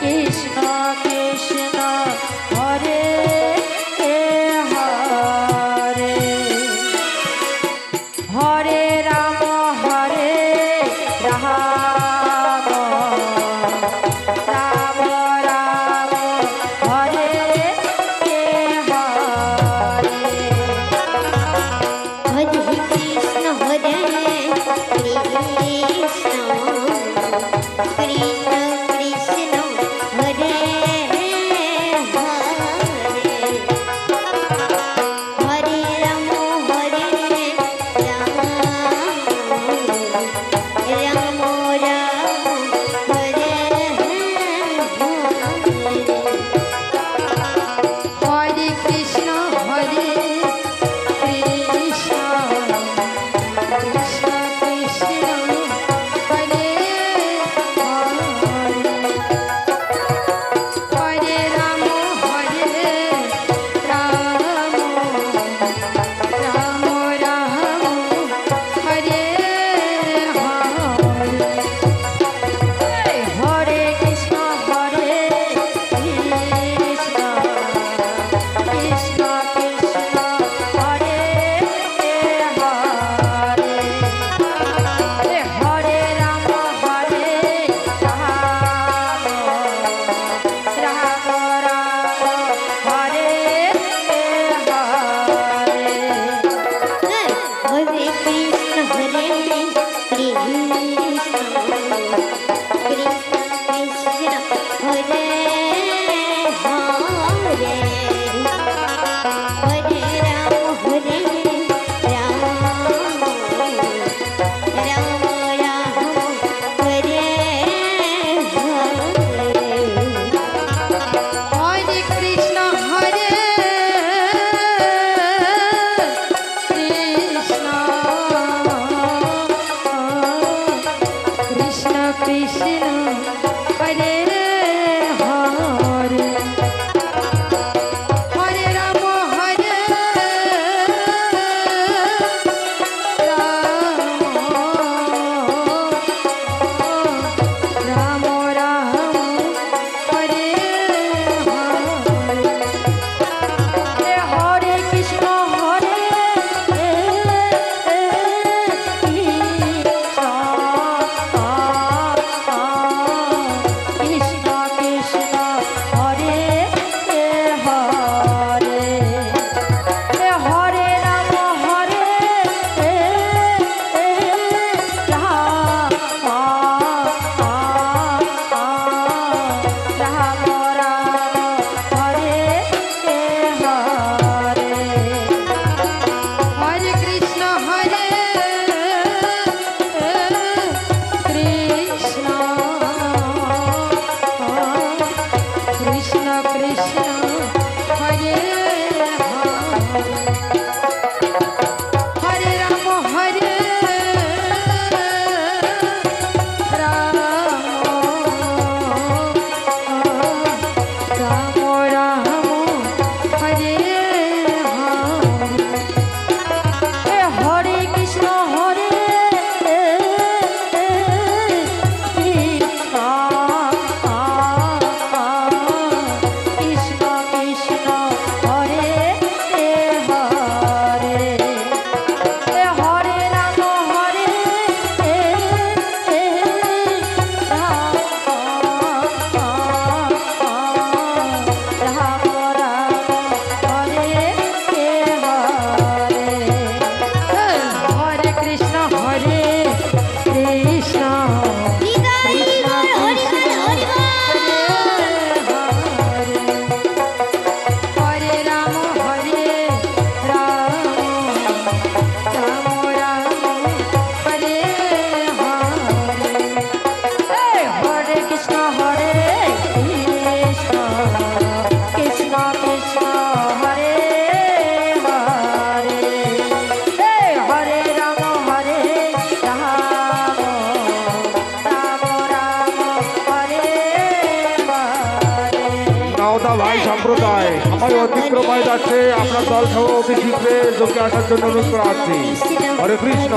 কৃষ্ণ কৃষ্ণ নাওদা ভাই সম্প্রদায়। আমার অতিক্রমায় যাচ্ছে। আপনার দল সহ অতি শীঘ্রে যোগ্যে আসার জন্য অনুরোধ করা হচ্ছে। হরে কৃষ্ণ।